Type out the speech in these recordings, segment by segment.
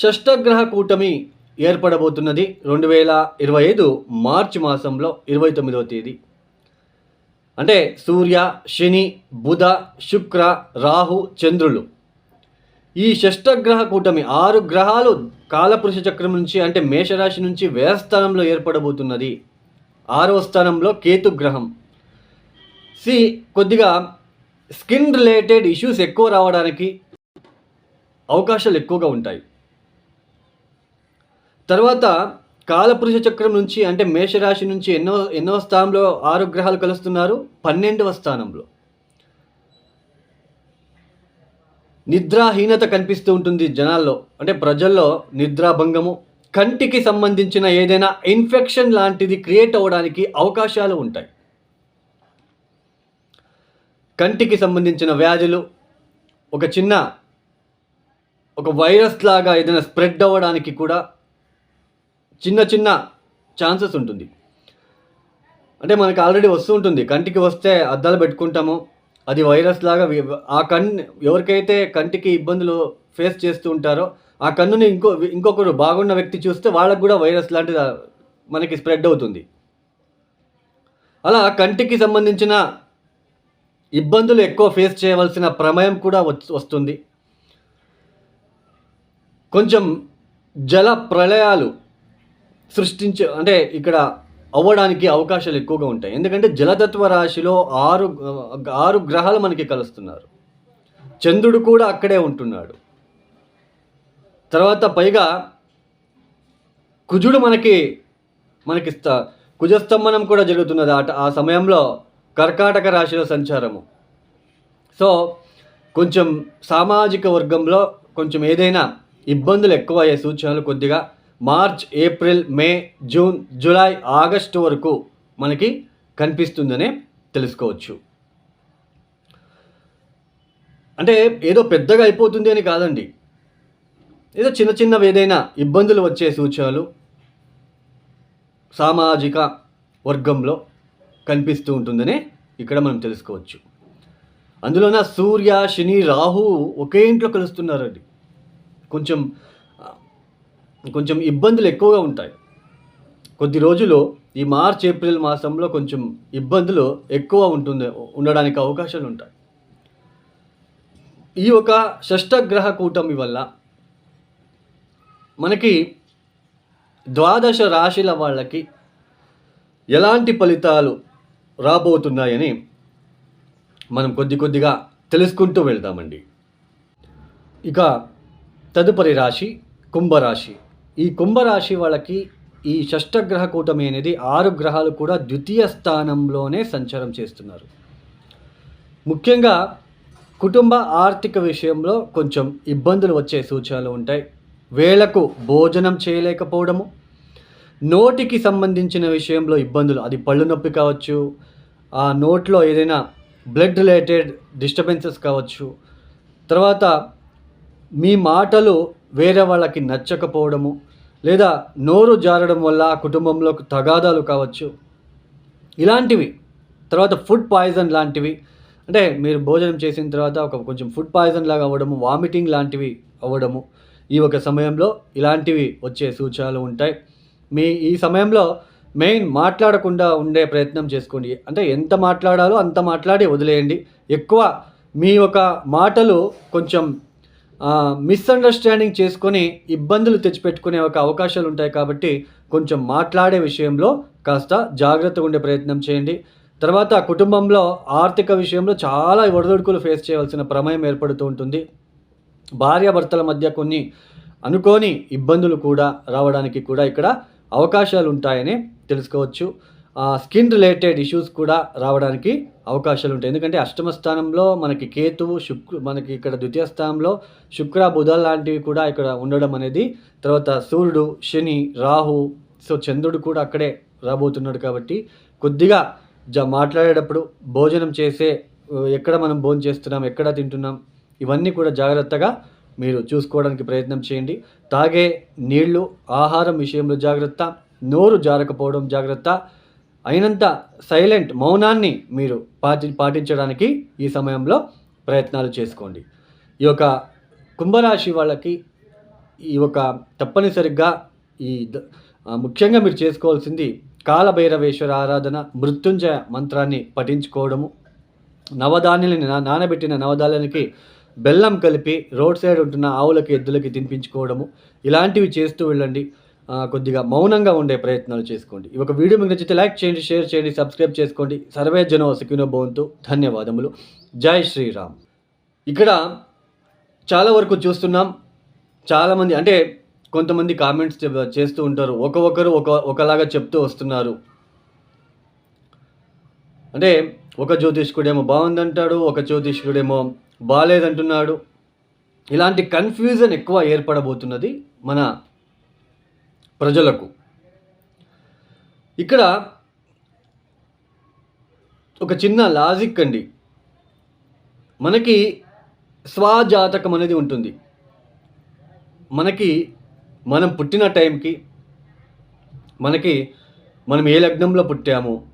షష్టగ్రహ కూటమి ఏర్పడబోతున్నది రెండు వేల ఇరవై ఐదు మార్చి మాసంలో ఇరవై తొమ్మిదవ తేదీ. అంటే సూర్య శని బుధ శుక్ర రాహు చంద్రులు. ఈ షష్టగ్రహ కూటమి ఆరు గ్రహాలు కాలపురుష చక్రం నుంచి అంటే మేషరాశి నుంచి వ్యయస్థానంలో ఏర్పడబోతున్నది. ఆరవ స్థానంలో కేతు గ్రహం. సి కొద్దిగా స్కిన్ రిలేటెడ్ ఇష్యూస్ ఎక్కువ రావడానికి అవకాశాలు ఎక్కువగా ఉంటాయి. తర్వాత కాలపురుష చక్రం నుంచి అంటే మేషరాశి నుంచి ఎన్నో ఎన్నో స్థానంలో ఆరు గ్రహాలు కలుస్తున్నారు. పన్నెండవ స్థానంలో. నిద్రాహీనత కనిపిస్తూ ఉంటుంది జనాల్లో. అంటే ప్రజల్లో నిద్రాభంగము. కంటికి సంబంధించిన ఏదైనా ఇన్ఫెక్షన్ లాంటిది క్రియేట్ అవ్వడానికి అవకాశాలు ఉంటాయి. కంటికి సంబంధించిన వ్యాధులు ఒక చిన్న ఒక వైరస్ లాగా ఏదైనా స్ప్రెడ్ అవ్వడానికి కూడా చిన్న చిన్న ఛాన్సెస్ ఉంటుంది. అంటే మనకు ఆల్రెడీ వస్తూ ఉంటుంది. కంటికి వస్తే అద్దాలు పెట్టుకుంటాము. అది వైరస్ లాగా ఆ కన్ను ఎవరికైతే కంటికి ఇబ్బందులు ఫేస్ చేస్తూ ఉంటారో ఆ కన్నుని ఇంకో ఇంకొకరు బాగున్న వ్యక్తి చూస్తే వాళ్ళకు కూడా వైరస్ లాంటిది మనకి స్ప్రెడ్ అవుతుంది. అలా కంటికి సంబంధించిన ఇబ్బందులు ఎక్కువ ఫేస్ చేయవలసిన ప్రమేయం కూడా వస్తుంది. కొంచెం జల ప్రళయాలు సృష్టించే అంటే ఇక్కడ అవ్వడానికి అవకాశాలు ఎక్కువగా ఉంటాయి. ఎందుకంటే జలతత్వ రాశిలో ఆరు ఆరు గ్రహాలు మనకి కలుస్తున్నారు. చంద్రుడు కూడా అక్కడే ఉంటున్నాడు. తర్వాత పైగా కుజుడు మనకి మనకి కుజస్తంభనం కూడా జరుగుతున్నది ఆ ఆ సమయంలో కర్కాటక రాశిలో సంచారము. సో కొంచెం సామాజిక వర్గంలో కొంచెం ఏదైనా ఇబ్బందులు ఎక్కువ అయ్యే సూచనలు కొద్దిగా March April May June July August వరకు మనకి కనిపిస్తుందనే తెలుసుకోవచ్చు. అంటే ఏదో పెద్దగా అయిపోతుంది అని కాదండి. ఏదో చిన్న చిన్నవి ఏదైనా ఇబ్బందులు వచ్చే సూచనలు సామాజిక వర్గంలో కనిపిస్తూ ఉంటుందనే ఇక్కడ మనం తెలుసుకోవచ్చు. అందులోన సూర్య శని రాహు ఒకే ఇంట్లో కలుస్తున్నారండి. కొంచెం కొంచెం ఇబ్బందులు ఎక్కువగా ఉంటాయి. కొద్ది రోజులు ఈ మార్చ్ ఏప్రిల్ మాసంలో కొంచెం ఇబ్బందులు ఎక్కువ ఉంటుంది ఉండడానికి అవకాశాలు ఉంటాయి. ఈ ఒక షష్టగ్రహ కూటమి వల్ల మనకి ద్వాదశ రాశిల వాళ్ళకి ఎలాంటి ఫలితాలు రాబోతున్నాయని మనం కొద్ది కొద్దిగా తెలుసుకుంటూ వెళ్దామండి. ఇక తదుపరి రాశి కుంభరాశి. ఈ కుంభరాశి వాళ్ళకి ఈ షష్టగ్రహ కూటమి అనేది ఆరు గ్రహాలు కూడా ద్వితీయ స్థానంలోనే సంచారం చేస్తున్నారు. ముఖ్యంగా కుటుంబ ఆర్థిక విషయంలో కొంచెం ఇబ్బందులు వచ్చే సూచనలు ఉంటాయి. వేళకు భోజనం చేయలేకపోవడము నోటికి సంబంధించిన విషయంలో ఇబ్బందులు అది పళ్ళు నొప్పి కావచ్చు ఆ నోట్లో ఏదైనా బ్లడ్ రిలేటెడ్ డిస్టర్బెన్సెస్ కావచ్చు. తర్వాత మీ మాటలు వేరే వాళ్ళకి నచ్చకపోవడము లేదా నోరు జారడం వల్ల కుటుంబంలో తగాదాలు కావచ్చు. ఇలాంటివి. తర్వాత ఫుడ్ పాయిజన్ లాంటివి. అంటే మీరు భోజనం చేసిన తర్వాత ఒక కొంచెం ఫుడ్ పాయిజన్ లాగా అవ్వడము వామిటింగ్ లాంటివి అవ్వడము ఈ ఒక సమయంలో ఇలాంటివి వచ్చే సూచనలు ఉంటాయి. మీ ఈ సమయంలో మెయిన్ మాట్లాడకుండా ఉండే ప్రయత్నం చేసుకోండి. అంటే ఎంత మాట్లాడాలో అంత మాట్లాడి వదిలేయండి. ఎక్కువ మీ యొక్క మాటలు కొంచెం మిస్అండర్స్టాండింగ్ చేసుకొని ఇబ్బందులు తెచ్చిపెట్టుకునే ఒక అవకాశాలు ఉంటాయి కాబట్టి కొంచెం మాట్లాడే విషయంలో కాస్త జాగ్రత్తగా ఉండే ప్రయత్నం చేయండి. తర్వాత కుటుంబంలో ఆర్థిక విషయంలో చాలా ఒడిదొడుకులు ఫేస్ చేయవలసిన ప్రమేయం ఏర్పడుతూ ఉంటుంది. భార్యాభర్తల మధ్య కొన్ని అనుకోని ఇబ్బందులు కూడా రావడానికి కూడా ఇక్కడ అవకాశాలు ఉంటాయని తెలుసుకోవచ్చు. స్కిన్ రిలేటెడ్ ఇష్యూస్ కూడా రావడానికి అవకాశాలు ఉంటాయి ఎందుకంటే అష్టమ స్థానంలో మనకి కేతువు శుక్రు మనకి ఇక్కడ ద్వితీయ స్థానంలో శుక్ర బుధ లాంటివి కూడా ఇక్కడ ఉండడం అనేది తర్వాత సూర్యుడు శని రాహు సో చంద్రుడు కూడా అక్కడే రాబోతున్నాడు కాబట్టి కొద్దిగా జ మాట్లాడేటప్పుడు భోజనం చేసే ఎక్కడ మనం భోజనం చేస్తున్నాం ఎక్కడ తింటున్నాం ఇవన్నీ కూడా జాగ్రత్తగా మీరు చూసుకోవడానికి ప్రయత్నం చేయండి. తాగే నీళ్ళు ఆహారం విషయంలో జాగ్రత్త నోరు జారకపోవడం జాగ్రత్త అయినంత సైలెంట్ మౌనాన్ని మీరు పాటి పాటించడానికి ఈ సమయంలో ప్రయత్నాలు చేసుకోండి. ఈ యొక్క కుంభరాశి వాళ్ళకి ఈ ఒక తప్పనిసరిగా ఈ ద- ముఖ్యంగా మీరు చేసుకోవాల్సింది కాలభైరవేశ్వర ఆరాధన మృత్యుంజయ మంత్రాన్ని పఠించుకోవడము. నవధాన్యాలని నానబెట్టిన నవధాన్యాలకి బెల్లం కలిపి రోడ్ సైడ్ ఉంటున్న ఆవులకి ఎద్దులకి తినిపించుకోవడము. ఇలాంటివి చేస్తూ వెళ్ళండి. కొద్దిగా మౌనంగా ఉండే ప్రయత్నాలు చేసుకోండి. ఈ ఒక వీడియో మీకు నచ్చితే లైక్ చేయండి షేర్ చేయండి సబ్స్క్రైబ్ చేసుకోండి. సర్వే జనో సుఖినో భవంతు. ధన్యవాదములు. జై శ్రీరామ్. ఇక్కడ చాలా వరకు చూస్తున్నాం. చాలామంది అంటే కొంతమంది కామెంట్స్ చేస్తూ ఉంటారు. ఒక ఒకరు ఒక ఒకలాగా చెప్తూ వస్తున్నారు. అంటే ఒక జ్యోతిష్కుడేమో బాగుందంటాడు ఒక జ్యోతిష్కుడేమో బాగాలేదంటున్నాడు ఇలాంటి కన్ఫ్యూజన్ ఎక్కువ ఏర్పడబోతున్నది మన ప్రజలకు. ఇక్కడ ఒక చిన్న లాజిక్ అండి. మనకి స్వజాతకం అనేది ఉంటుంది. మనకి మనం పుట్టిన టైంకి మనకి మనం ఏ లగ్నంలో పుట్టాము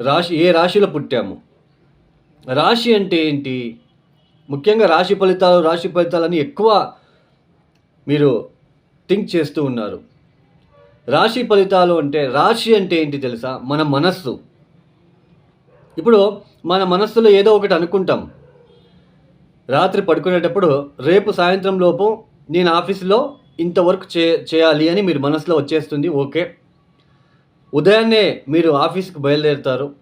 రాశి ఏ రాశిలో పుట్టాము. రాశి అంటే ఏంటి? ముఖ్యంగా రాశి ఫలితాలు రాశి ఫలితాలని ఎక్కువ మీరు థింక్ చేస్తూ ఉన్నారు. రాశి ఫలితాలు అంటే రాశి అంటే ఏంటి తెలుసా? మన మనస్సు. ఇప్పుడు మన మనస్సులో ఏదో ఒకటి అనుకుంటాం. రాత్రి పడుకునేటప్పుడు రేపు సాయంత్రం లోపు నేను ఆఫీస్లో ఇంత వర్క్ చే చేయాలి అని మీరు మనసులో వచ్చేస్తుంది ఓకే. ఉదయాన్నే మీరు ఆఫీస్కి బయలుదేరుతారు.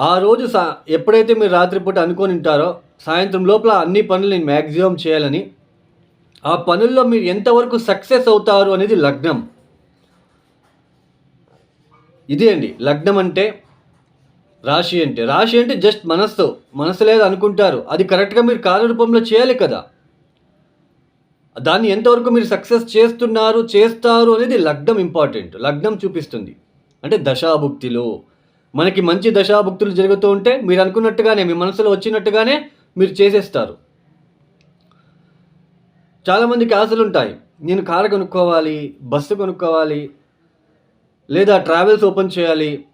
ఆ రోజు సా ఎప్పుడైతే మీరు రాత్రిపూట అనుకొని ఉంటారో సాయంత్రం లోపల అన్ని పనులు నేను మ్యాక్సిమం చేయాలని ఆ పనుల్లో మీరు ఎంతవరకు సక్సెస్ అవుతారు అనేది లగ్నం. ఇదే అండి లగ్నం అంటే రాశి అంటే. రాశి అంటే జస్ట్ మనస్సు. మనసు లేదు అనుకుంటారు. అది కరెక్ట్గా మీరు కార్యరూపంలో చేయాలి కదా. దాన్ని ఎంతవరకు మీరు సక్సెస్ చేస్తున్నారు చేస్తారు అనేది లగ్నం ఇంపార్టెంట్. లగ్నం చూపిస్తుంది. అంటే దశాభుక్తిలో. మనకి మంచి దశాభుక్తులు జరుగుతూ ఉంటే మీరు అనుకున్నట్టుగానే మీ మనసులో వచ్చినట్టుగానే మీరు చేసేస్తారు. చాలామందికి ఆశలు ఉంటాయి. నేను కారు కొనుక్కోవాలి బస్సు కొనుక్కోవాలి లేదా ట్రావెల్స్ ఓపెన్ చేయాలి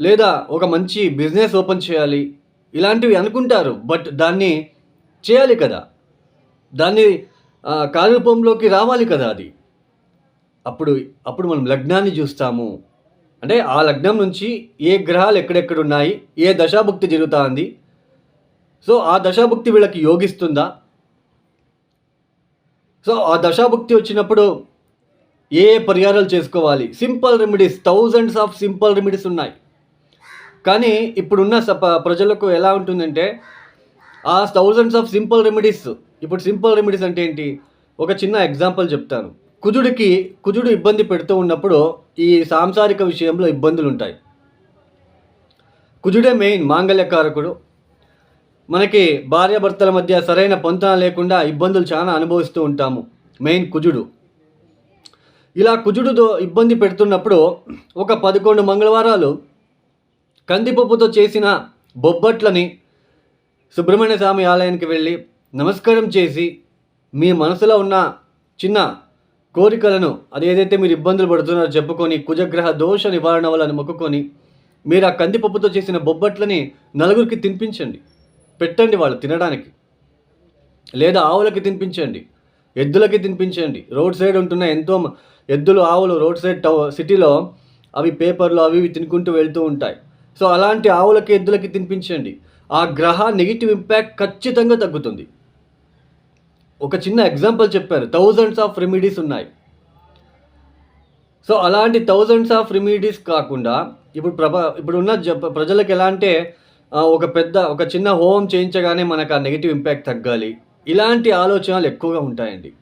లేదా ఒక మంచి బిజినెస్ ఓపెన్ చేయాలి ఇలాంటివి అనుకుంటారు. బట్ దాన్ని చేయాలి కదా. దాన్ని కార్యరూపంలోకి రావాలి కదా అది. అప్పుడు అప్పుడు మనం లగ్నాన్ని చూస్తాము. అంటే ఆ లగ్నం నుంచి ఏ గ్రహాలు ఎక్కడెక్కడ ఉన్నాయి ఏ దశాభుక్తి జరుగుతుంది. సో ఆ దశాభుక్తి వీళ్ళకి యోగిస్తుందా? సో ఆ దశాభుక్తి వచ్చినప్పుడు ఏ ఏ పరిహారాలు చేసుకోవాలి? Simple remedies thousands of simple remedies ఉన్నాయి. కానీ ఇప్పుడున్న సప ప్రజలకు ఎలా ఉంటుందంటే ఆ థౌజండ్స్ ఆఫ్ సింపుల్ రెమెడీస్ ఇప్పుడు సింపుల్ రెమెడీస్ అంటే ఏంటి? ఒక చిన్న ఎగ్జాంపుల్ చెప్తాను. కుజుడికి కుజుడు ఇబ్బంది పెడుతూ ఉన్నప్పుడు ఈ సాంసారిక విషయంలో ఇబ్బందులు ఉంటాయి కుజుడే మెయిన్ మాంగళ్యకారకుడు. మనకి భార్యాభర్తల మధ్య సరైన పొంతన లేకుండా ఇబ్బందులు చాలా అనుభవిస్తూ ఉంటాము. మెయిన్ కుజుడు. ఇలా కుజుడుతో ఇబ్బంది పెడుతున్నప్పుడు ఒక పదకొండు మంగళవారాలు కందిపప్పుతో చేసిన బొబ్బట్లని సుబ్రహ్మణ్య స్వామి ఆలయానికి వెళ్ళి నమస్కారం చేసి మీ మనసులో ఉన్న చిన్న కోరికలను అది ఏదైతే మీరు ఇబ్బందులు పడుతున్నారో చెప్పుకొని కుజగ్రహ దోష నివారణ వలన మొక్కుకొని మీరు ఆ కందిపప్పుతో చేసిన బొబ్బట్లని నలుగురికి తినిపించండి. పెట్టండి వాళ్ళు తినడానికి. లేదా ఆవులకి తినిపించండి. ఎద్దులకి తినిపించండి. రోడ్ సైడ్ ఉంటున్న ఎంతో ఎద్దులు ఆవులు రోడ్ సైడ్ టౌ సిటీలో అవి పేపర్లు అవి ఇవి తినుకుంటూ వెళ్తూ ఉంటాయి. సో అలాంటి ఆవులకి ఎద్దులకి తినిపించండి. ఆ గ్రహ నెగిటివ్ ఇంపాక్ట్ ఖచ్చితంగా తగ్గుతుంది. ఒక చిన్న ఎగ్జాంపుల్ చెప్పాను. థౌజండ్స్ ఆఫ్ రెమెడీస్ ఉన్నాయి. సో అలాంటి థౌజండ్స్ ఆఫ్ రెమెడీస్ కాకుండా ఇప్పుడు ప్రభ ఇప్పుడున్న జ ప్రజలకు ఎలా అంటే ఒక పెద్ద ఒక చిన్న హోమ్ చేయించగానే మనకు ఆ నెగిటివ్ ఇంపాక్ట్ తగ్గాలి. ఇలాంటి ఆలోచనలు ఎక్కువగా ఉంటాయండి.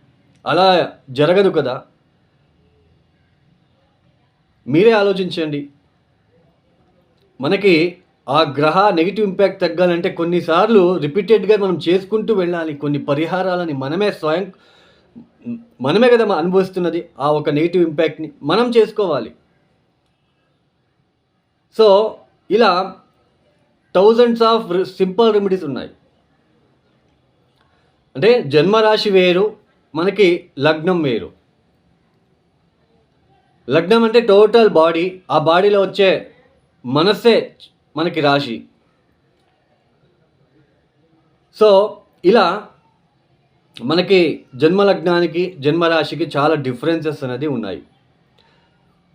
అలా జరగదు కదా. మీరే ఆలోచించండి. మనకి ఆ గ్రహ నెగిటివ్ ఇంపాక్ట్ తగ్గాలంటే కొన్నిసార్లు రిపీటెడ్గా మనం చేసుకుంటూ వెళ్ళాలి. కొన్ని పరిహారాలని మనమే స్వయం మనమే కదా అనుభవిస్తున్నది. ఆ ఒక నెగిటివ్ ఇంపాక్ట్ని మనం చేసుకోవాలి. సో ఇలా థౌజండ్స్ ఆఫ్ సింపుల్ రెమెడీస్ ఉన్నాయి. అంటే జన్మరాశి వేరు మనకి లగ్నం వేరు. లగ్నం అంటే టోటల్ బాడీ ఆ బాడీలో వచ్చే మనస్సే మనకి రాశి. సో ఇలా మనకి జన్మలగ్నానికి జన్మరాశికి చాలా డిఫరెన్సెస్ అనేది ఉన్నాయి.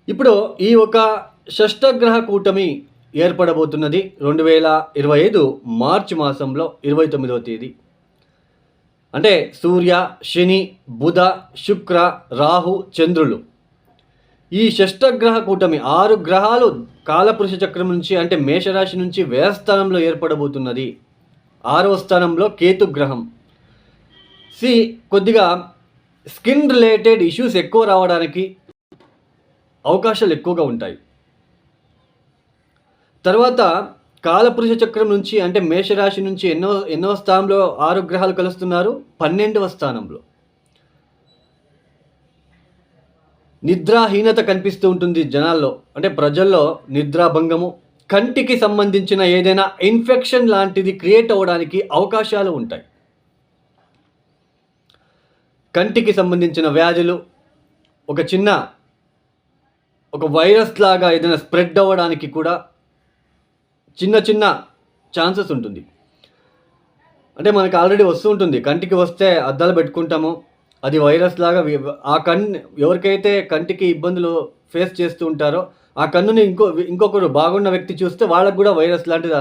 ఇప్పుడు ఈ ఒక షష్టగ్రహ కూటమి ఏర్పడబోతున్నది రెండు వేల ఇరవై ఐదు మార్చి మాసంలో ఇరవై తొమ్మిదవ తేదీ. అంటే సూర్య శని బుధ శుక్ర రాహు చంద్రులు. ఈ షష్టగ్రహ కూటమి ఆరు గ్రహాలు కాలపురుష చక్రం నుంచి అంటే మేషరాశి నుంచి వ్యయస్థానంలో ఏర్పడబోతున్నది. ఆరవ స్థానంలో కేతు గ్రహం. సి కొద్దిగా స్కిన్ రిలేటెడ్ ఇష్యూస్ ఎక్కువ రావడానికి అవకాశాలు ఎక్కువగా ఉంటాయి. తర్వాత కాలపురుష చక్రం నుంచి అంటే మేషరాశి నుంచి ఎన్నో ఎన్నో స్థానంలో ఆరు గ్రహాలు కలుస్తున్నారు. పన్నెండవ స్థానంలో. నిద్రాహీనత కనిపిస్తూ ఉంటుంది జనాల్లో. అంటే ప్రజల్లో నిద్రాభంగము. కంటికి సంబంధించిన ఏదైనా ఇన్ఫెక్షన్ లాంటిది క్రియేట్ అవ్వడానికి అవకాశాలు ఉంటాయి. కంటికి సంబంధించిన వ్యాధులు ఒక చిన్న ఒక వైరస్ లాగా ఏదైనా స్ప్రెడ్ అవ్వడానికి కూడా చిన్న చిన్న ఛాన్సెస్ ఉంటుంది. అంటే మనకు ఆల్రెడీ వస్తూ ఉంటుంది. కంటికి వస్తే అద్దాలు పెట్టుకుంటాము. అది వైరస్ లాగా ఆ కన్ను ఎవరికైతే కంటికి ఇబ్బందులు ఫేస్ చేస్తూ ఉంటారో ఆ కన్నుని ఇంకో ఇంకొకరు బాగున్న వ్యక్తి చూస్తే వాళ్ళకు కూడా వైరస్ లాంటిది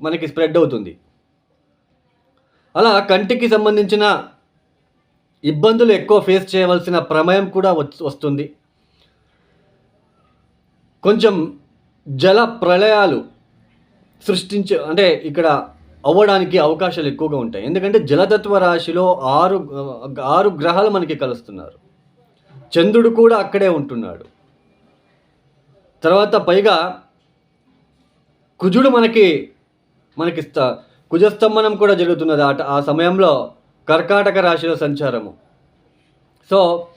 మనకి స్ప్రెడ్ అవుతుంది. అలా కంటికి సంబంధించిన ఇబ్బందులు ఎక్కువ ఫేస్ చేయవలసిన ప్రమేయం కూడా వస్తుంది. కొంచెం జల ప్రళయాలు సృష్టించే అంటే ఇక్కడ అవ్వడానికి అవకాశాలు ఎక్కువగా ఉంటాయి. ఎందుకంటే జలతత్వ రాశిలో ఆరు ఆరు గ్రహాలు మనకి కలుస్తున్నారు. చంద్రుడు కూడా అక్కడే ఉంటున్నాడు. తర్వాత పైగా కుజుడు మనకి మనకి కుజస్తంభనం కూడా జరుగుతున్నది ఆ ఆ సమయంలో కర్కాటక రాశిలో సంచారము. సో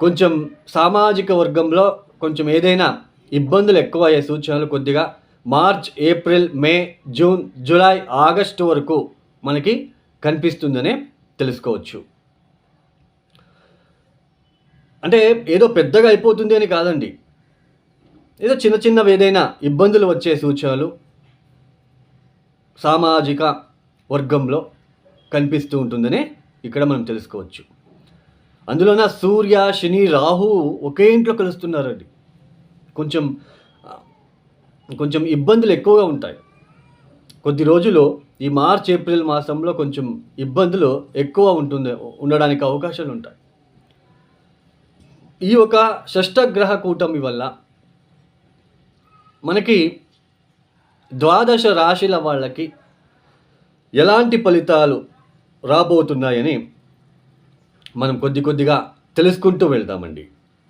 కొంచెం సామాజిక వర్గంలో కొంచెం ఏదైనా ఇబ్బందులు ఎక్కువ అయ్యే సూచనలు కొద్దిగా March April May June July August వరకు మనకి కనిపిస్తుందనే తెలుసుకోవచ్చు. అంటే ఏదో పెద్దగా అయిపోతుంది అని కాదండి. ఏదో చిన్న చిన్నవి ఏదైనా ఇబ్బందులు వచ్చే సూచనలు సామాజిక వర్గంలో కనిపిస్తూ ఉంటుందనే ఇక్కడ మనం తెలుసుకోవచ్చు. అందులోన సూర్య శని రాహు ఒకే ఇంట్లో కలుస్తున్నారండి. కొంచెం కొంచెం ఇబ్బందులు ఎక్కువగా ఉంటాయి. కొద్ది రోజులు ఈ మార్చ్ ఏప్రిల్ మాసంలో కొంచెం ఇబ్బందులు ఎక్కువ ఉంటుంది ఉండడానికి అవకాశాలు ఉంటాయి. ఈ ఒక షష్టగ్రహ కూటమి వల్ల మనకి ద్వాదశ రాశిల వాళ్ళకి ఎలాంటి ఫలితాలు రాబోతున్నాయని మనం కొద్ది కొద్దిగా తెలుసుకుంటూ వెళ్తామండి